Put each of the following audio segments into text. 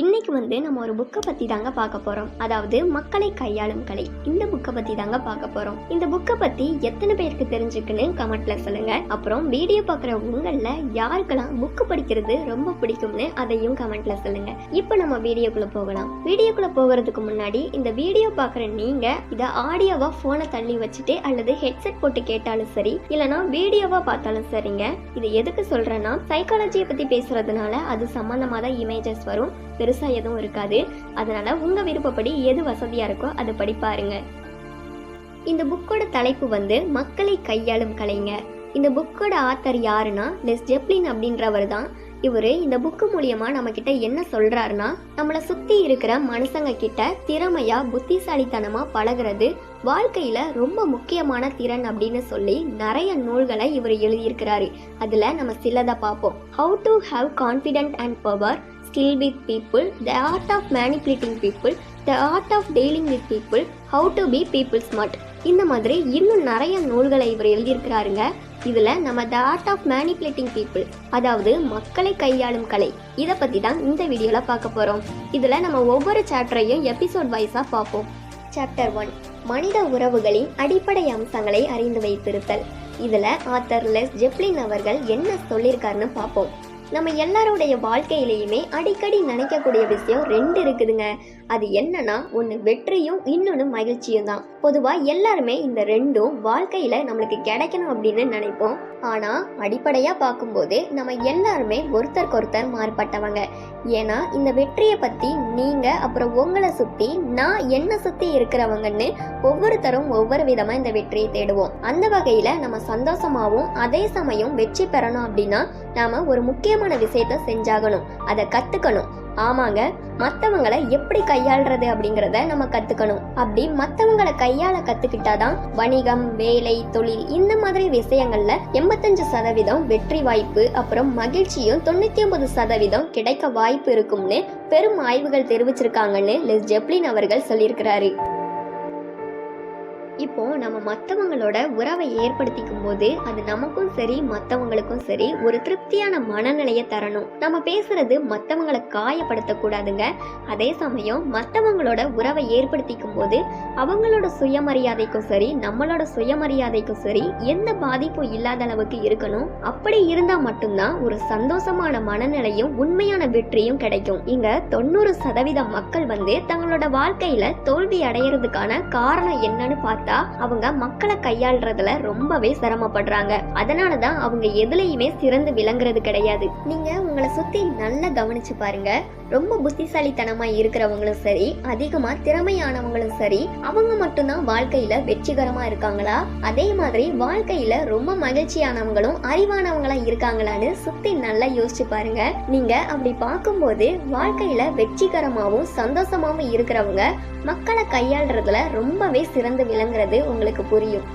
இன்னைக்கு வந்து நம்ம ஒரு புக்கை பற்றி தாங்க பார்க்க போகிறோம் அதாவது மக்களை கையாளும் கலை. இந்த புக்கை பற்றி தாங்க பார்க்க போகிறோம் இந்த புக்கை பற்றி எத்தனை பேருக்கு தெரிஞ்சுக்குன்னு கமெண்ட்ல சொல்லுங்க. அப்புறம் வீடியோ பார்க்குற உங்களில் யாருக்கெல்லாம் புக்கு படிக்கிறது ரொம்ப பிடிக்கும்னு அதையும் கமெண்ட்ல சொல்லுங்க. இப்போ நம்ம வீடியோக்குள்ளே போகலாம். வீடியோக்குள்ளே போகிறதுக்கு முன்னாடி இந்த வீடியோ பார்க்குற நீங்கள் இதை ஆடியோவா ஃபோனை தள்ளி வச்சுட்டு அல்லது ஹெட்செட் போட்டு கேட்டாலும் சரி இல்லைனா வீடியோவா பார்த்தாலும் சரிங்க. இது எதுக்கு சொல்கிறேன்னா சைக்காலஜியை பற்றி பேசுறதுனால அது சம்மந்தமாக தான் இமேஜஸ் வரும். பெருசாக எதுவும் இருக்காது. அதனால உங்கள் விருப்பப்படி எது வசதியாக இருக்கோ அதை படி பாருங்க இந்த புக்கோட தலைப்பு வந்து மக்களை கையாளும் கலைங்க. இந்த புக்கோட ஆத்தர் யாருன்னா லெஸ் ஜெப்ளின் அப்படின்றவர் தான். இவர் இந்த புக்கு மூலியமா நம்ம கிட்ட என்ன சொல்றாருன்னா நம்மளை சுத்தி இருக்கிற மனுஷங்க கிட்ட திறமையா புத்திசாலித்தனமா பழகுறது வாழ்க்கையில ரொம்ப முக்கியமான திறன் அப்படின்னு சொல்லி நிறைய நூல்களை இவர் எழுதியிருக்கிறாரு. அதுல நம்ம சிலதை பார்ப்போம். How to have confident and power skill with people the art of manipulating people the art of dealing with people how to be people smart இந்த மாதிரி இன்னும் நிறைய நூல்களை இவர் எழுதியிருக்கிறாருங்க. இதில் நம்ம the art of manipulating people அதாவது மக்களை கையாளும் கலை. இதை பற்றி தான் இந்த வீடியோவில் பார்க்க போகிறோம் இதில் நம்ம ஒவ்வொரு சாப்டரையும் எபிசோட் வைஸாக பார்ப்போம். சாப்டர் ஒன் மனித உறவுகளின் அடிப்படை அம்சங்களை அறிந்து வைத்திருத்தல். இதில் ஆத்தர் லெஸ் ஜெப்ளின் அவர்கள் என்ன சொல்லியிருக்காருன்னு பார்ப்போம். நம்ம எல்லாருடைய வாழ்க்கையிலையுமே அடிக்கடி நினைக்கக்கூடிய விஷயம் ரெண்டு இருக்குதுங்க. அது என்னன்னா ஒன்று வெற்றியும் இன்னொன்று மகிழ்ச்சியும் தான். பொதுவாக எல்லாருமே இந்த ரெண்டும் வாழ்க்கையில் நம்மளுக்கு கிடைக்கணும் அப்படின்னு நினைப்போம். ஆனால் அடிப்படையாக பார்க்கும்போது நம்ம எல்லாருமே ஒருத்தருக்கு ஒருத்தர் மாறுபட்டவங்க. ஏன்னா இந்த வெற்றியை பற்றி நீங்கள் அப்புறம் உங்களை சுற்றி நான் என்னை சுற்றி இருக்கிறவங்கன்னு ஒவ்வொருத்தரும் ஒவ்வொரு விதமாக இந்த வெற்றியை தேடுவோம். அந்த வகையில் நம்ம சந்தோஷமாகவும் அதே சமயம் வெற்றி பெறணும் அப்படின்னா நாம் ஒரு முக்கியமான விஷயத்த செஞ்சாகணும். அதை கற்றுக்கணும் ஆமாங்க மற்றவங்களை எப்படி கையாளுறது அப்படிங்கிறத நம்ம கற்றுக்கணும் அப்படி மற்றவங்களை கையாள கற்றுக்கிட்டாதான் வணிகம் வேலை தொழில் இந்த மாதிரி விஷயங்கள்ல எண்பத்தஞ்சு சதவீதம் வெற்றி வாய்ப்பு அப்புறம் மகிழ்ச்சியும் தொண்ணூற்றி ஒன்பது சதவீதம் கிடைக்க வாய்ப்பு இருக்கும்னு பெரும் ஆய்வுகள் தெரிவிச்சிருக்காங்கன்னு லெஸ் ஜெப்ளின் அவர்கள் சொல்லியிருக்கிறாரு. இப்போ நம்ம மற்றவங்களோட உறவை ஏற்படுத்திக்கும் போது அது நமக்கும் சரி மற்றவங்களுக்கும் சரி ஒரு திருப்தியான மனநிலையை தரணும். நம்ம பேசுறது மற்றவங்களை காயப்படுத்தக்கூடாதுங்க. அதே சமயம் மற்றவங்களோட உறவை ஏற்படுத்திக்கும் போது அவங்களோட சுயமரியாதைக்கும் சரி நம்மளோட சுயமரியாதைக்கும் சரி எந்த பாதிப்பும் இல்லாத அளவுக்கு இருக்கணும். அப்படி இருந்தா மட்டும்தான் ஒரு சந்தோஷமான மனநிலையும் உண்மையான வெற்றியும் கிடைக்கும். இங்க தொண்ணூறு சதவீதம் மக்கள் வந்து தங்களோட வாழ்க்கையில தோல்வி அடையிறதுக்கான காரணம் என்னன்னு பார்த்தா அவங்க மக்களை கையாளுறதுல ரொம்பவே சிரமப்படுறாங்க. அதனாலதான் அவங்க எதுலையுமே சிறந்து விளங்குறது கிடையாது. நீங்க உங்களை சுத்தி நல்லா கவனிச்சு பாருங்க. ரொம்ப புத்திசாலித்தனமா இருக்கிறவங்களும் சரி அதிகமா திறமையானவங்களும் சரி அவங்க மட்டும்தான் வாழ்க்கையில வெற்றிகரமா இருக்காங்களா? அதே மாதிரி வாழ்க்கையில ரொம்ப மகிழ்ச்சியானவங்களும் அறிவானவங்களா இருக்காங்களான்னு சுத்தி நல்லா யோசிச்சு பாருங்க. நீங்க அப்படி பார்க்கும்போது வாழ்க்கையில வெற்றிகரமாவும் சந்தோஷமாவும் இருக்கிறவங்க மக்களை கையாள்றதுல ரொம்பவே சிறந்து விளங்குறது உங்களுக்கு புரியும்.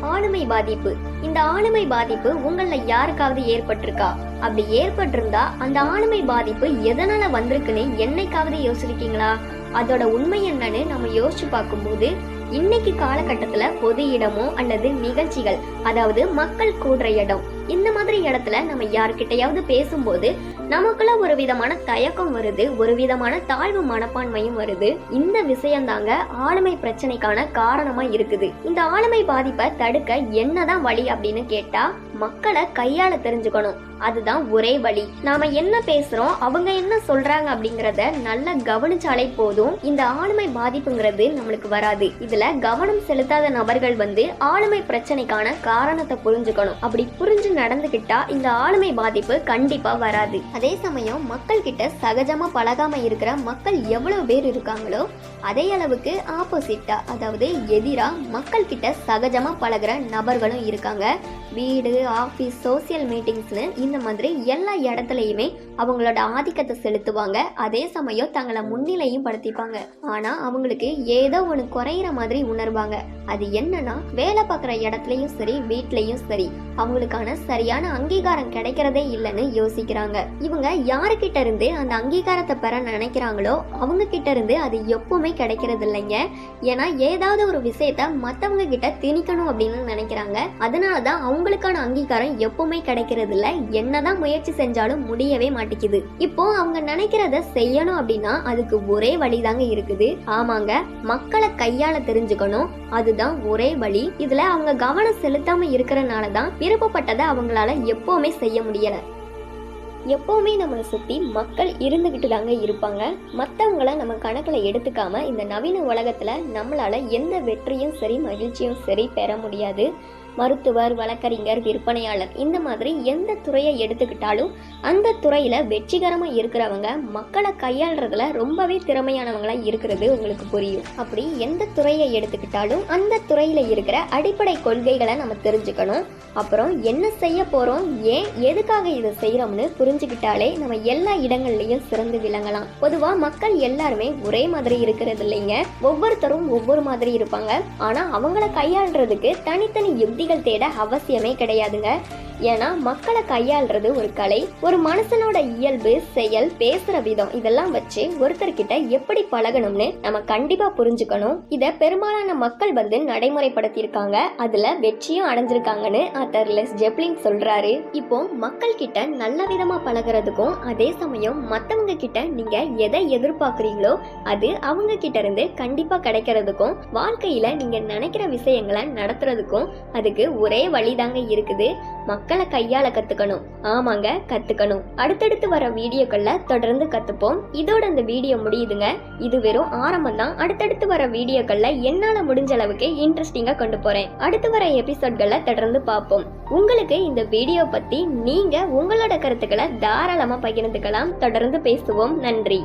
ஆளுமை பாதிப்பு. இந்த ஆளுமை பாதிப்பு உங்கள யாருக்காவது ஏற்பட்டிருக்கா? அப்படி ஏற்பட்டிருந்தா அந்த ஆளுமை பாதிப்பு எதனால வந்திருக்குன்னு என்னைக்காவது யோசிச்சிருக்கீங்களா? அதோட உண்மை என்னன்னு நம்ம யோசிச்சு பார்க்கும்போது இன்னைக்கு காலகட்டத்துல பொது இடமோ அல்லது நிகழ்ச்சிகள் அதாவது மக்கள் கூடுற இடம் இந்த மாதிரி இடத்துல நம்ம யார்கிட்டயாவது பேசும்போது நமக்குள்ள ஒரு விதமான தயக்கம் வருது ஒரு விதமான தாழ்வு மனப்பான்மையும் வருது. இந்த விஷயம் தாங்க ஆளுமை பிரச்சனைக்கான காரணமா இருக்குது. இந்த ஆளுமை பாதிப்பை தடுக்க என்னதான் வழி அப்படின்னு கேட்டா மக்களை கையாள தெரிஞ்சுக்கணும். அதுதான் ஒரே வழி. நாம என்ன பேசுறோம் அவங்க என்ன சொல்றாங்க அப்படிங்கறத நல்லா கவனிச்சாலே போதும். இந்த ஆளுமை பாதிப்புங்கிறது நம்மளுக்கு வராது. இதுல கவனம் செலுத்தாத நபர்கள் வந்து ஆளுமை பிரச்சனைக்கான காரணத்தை புரிஞ்சுக்கணும். அப்படி புரிஞ்சு நடந்துகிட்டா இந்த ஆளுமை பாதிப்பு கண்டிப்பா வராது. அதே சமயம் மக்கள் கிட்ட சகஜமா பழகாம இருக்கிற மக்கள் எவ்வளவு பேர் இருக்காங்களோ அதே அளவுக்கு ஆப்போசிட்டா அதாவது எதிரா மக்கள் கிட்ட சகஜமா பழகுற நபர்களும் இருக்காங்க. வீடு ஆஃபீஸ் சோசியல் மீட்டிங்ஸ்னு இந்த மாதிரி எல்லா இடத்துலையுமே அவங்களோட ஆதிக்கத்தை செலுத்துவாங்க. அதே சமயம் தங்களை முன்னிலையும் படுத்திப்பாங்க. ஆனால் அவங்களுக்கு ஏதோ ஒன்று குறையிற மாதிரி உணர்வாங்க. அது என்னன்னா வேலை பார்க்குற இடத்துலையும் சரி வீட்லயும் சரி அவங்களுக்கான சரியான அங்கீகாரம் கிடைக்கிறதே இல்லைன்னு யோசிக்கிறாங்க. இவங்க யாருக்கிட்ட இருந்து அந்த அங்கீகாரத்தை பெற நினைக்கிறாங்களோ அவங்க கிட்ட இருந்து அது எப்பவுமே கிடைக்கிறது இல்லைங்க. ஏன்னா ஏதாவது ஒரு விஷயத்த மற்றவங்க கிட்ட திணிக்கணும் அப்படின்னு நினைக்கிறாங்க. அதனால தான் அவங்களுக்கான அங்கீகாரம் எப்பவுமே கிடைக்கிறது இல்ல என்னதான் முயற்சி செஞ்சாலும் முடியவே மாட்டேங்குது. இப்போ அவங்க நினைக்கிறத செய்யணும் அப்படின்னா அதுக்கு ஒரே வழிதாங்க இருக்குது. ஆமாங்க மக்களை கையாள தெரிஞ்சுக்கணும். அதுதான் ஒரே வழி. இதுல அவங்க கவனம் செலுத்தாம இருக்கிறனால தான் விருப்பப்பட்டதை அவங்களால எப்பவுமே செய்ய முடியல. எப்பவுமே நம்மளை சுற்றி மக்கள் இருந்துக்கிட்டு தாங்க இருப்பாங்க. மற்றவங்கள நம்ம கணக்கில் எடுத்துக்காம இந்த நவீன உலகத்தில் நம்மளால் எந்த வெற்றியும் சரி மகிழ்ச்சியும் சரி பெற முடியாது. மருத்துவர் வழக்கறிஞர் விற்பனையாளர் இந்த மாதிரி எந்த துறையை எடுத்துக்கிட்டாலும் அந்த துறையில் வெற்றிகரமாக இருக்கிறவங்க மக்களை கையாளுறதுல ரொம்பவே திறமையானவங்களா இருக்கிறது உங்களுக்கு புரியும். அப்படி எந்த துறையை எடுத்துக்கிட்டாலும் அந்த துறையில் இருக்கிற அடிப்படை கொள்கைகளை நம்ம தெரிஞ்சுக்கணும். அப்புறம் என்ன செய்ய போகிறோம் ஏன் எதுக்காக இதை செய்கிறோம்னு புரிஞ்சுக்கிட்டாலே நம்ம எல்லா இடங்கள்லையும் சிறந்து விளங்கலாம். பொதுவாக மக்கள் எல்லாருமே ஒரே மாதிரி இருக்கிறது இல்லைங்க. ஒவ்வொருத்தரும் ஒவ்வொரு மாதிரி இருப்பாங்க. ஆனால் அவங்கள கையாளுறதுக்கு தனித்தனி யுக்திகள் தேட அவசியமே கிடையாதுங்க. ஏன்னா மக்களை கையாளுறது ஒரு கலை ஒரு மனுஷனோட இயல்பு செயல் பேசுற விதம் இதெல்லாம் வச்சு ஒருத்தர்கிட்ட எப்படி பழகணும்னு நம்ம கண்டிப்பா புரிஞ்சுக்கணும். இத பெரும்பாலான மக்கள் வந்து நடைமுறைப்படுத்தியிருக்காங்க. அதுல வெற்றியும் அடைஞ்சிருக்காங்கன்னு ஆத்தர் லெஸ் ஜெப்லின் சொல்றாரு. இப்போ மக்கள் கிட்ட நல்ல விதமா பழகுறதுக்கும் அதே சமயம் மத்தவங்க கிட்ட நீங்க எதை எதிர்பார்க்குறீங்களோ அது அவங்க கிட்ட இருந்து கண்டிப்பா கிடைக்கிறதுக்கும் வாழ்க்கையில நீங்க நினைக்கிற விஷயங்களை நடத்துறதுக்கும் அதுக்கு ஒரே வழிதாங்க இருக்குது. மக்களை கையாள கத்துக்கணும். ஆமாங்க கத்துக்கணும். அடுத்தடுத்து வர வீடியோக்களில் தொடர்ந்து கத்துப்போம். இதோட இந்த வீடியோ முடியுதுங்க. இது வெறும் ஆரம்பம் தான். அடுத்தடுத்து வர வீடியோக்களில் என்னால முடிஞ்ச அளவுக்கு இன்ட்ரெஸ்டிங்கா கொண்டு போறேன். அடுத்து வர எபிசோட்களை தொடர்ந்து பார்ப்போம். உங்களுக்கு இந்த வீடியோ பத்தி நீங்க உங்களோட கருத்துக்களை தாராளமா பகிர்ந்துக்கலாம். தொடர்ந்து பேசுவோம். நன்றி.